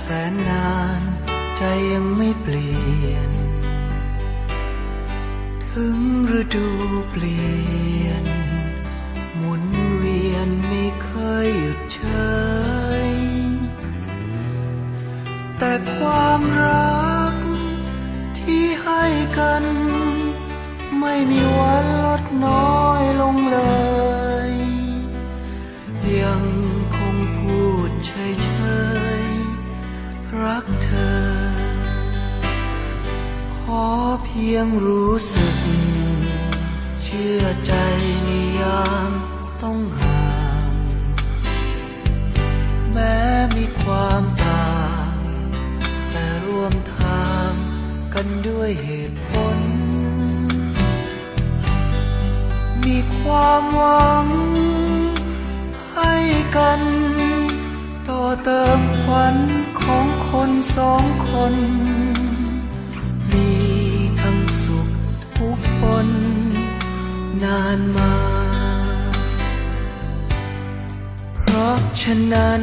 แสนนานใจยังไม่เปลี่ยน ถึงฤดูเปลี่ยน หมุนเวียนไม่เคยหยุดเฉยแต่ความรักที่ให้กัน ไม่มีวันลดน้อยลงเลย พียงรู้สึก เชื่อใจในยามต้องห่าง แม้มีความต่าง แต่ร่วมทางกันด้วยเหตุผล มีความหวัง ให้กัน ต่อเติมขวัญของคนสองคน นนานมา เพราะฉะนั้น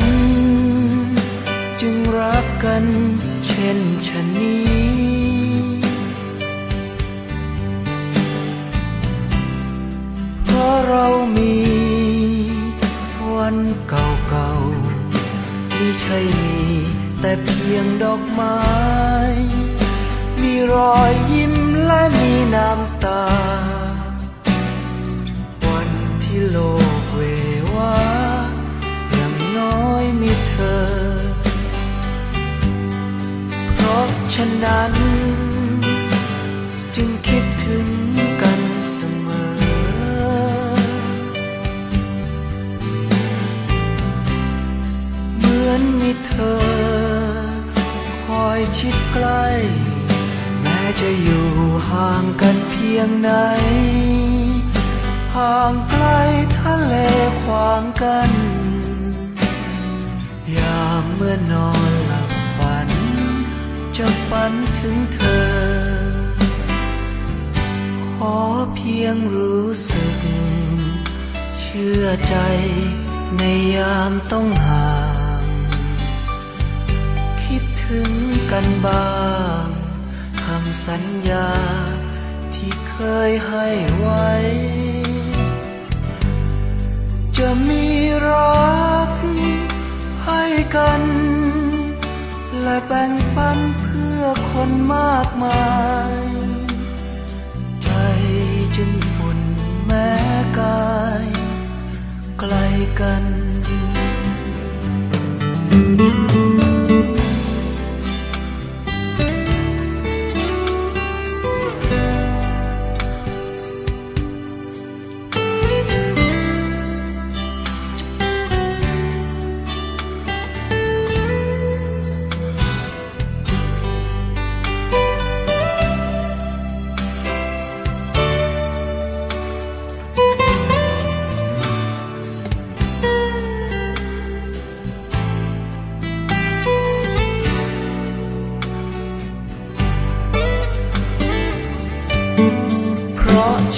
จึงรักกันเช่นชะนี้ เพราะเรามีวันเก่าๆไม่ใช่มีแต่เพียงดอกไม้ มีรอยยิ้ม และมีน้ำตา วันที่โลกเววาอย่างน้อยมีเธอ เพราะฉะนั้น จึงคิดถึงกันเสมอ เหมือนมีเธอ คอยชิดใกล้ จะอยู่ห่างกันเพียงไหน ห่างไกลทะเลขวางกัน ยามเมื่อนอนหลับฝัน จะฝันถึงเธอ ขอเพียงรู้สึก เชื่อใจในยามต้องห่าง คิดถึงกันบ้างำสัญญาที่เคยให้ไว้ จะมีรักให้กัน และแบ่งปันเพื่อคนมากมาย ใจจึงปุ่นแม้กาย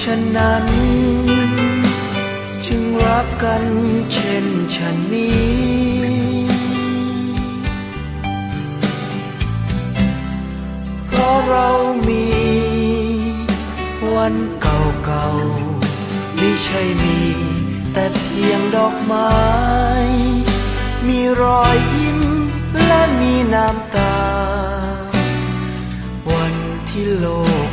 ฉะนั้น จึงรักกันเช่นฉันนี้เพราะเรามี วันเก่าๆไม่ใช่มี แต่เพียงดอกไม้ มีรอยยิ้มและมีน้ำตา วันที่โลก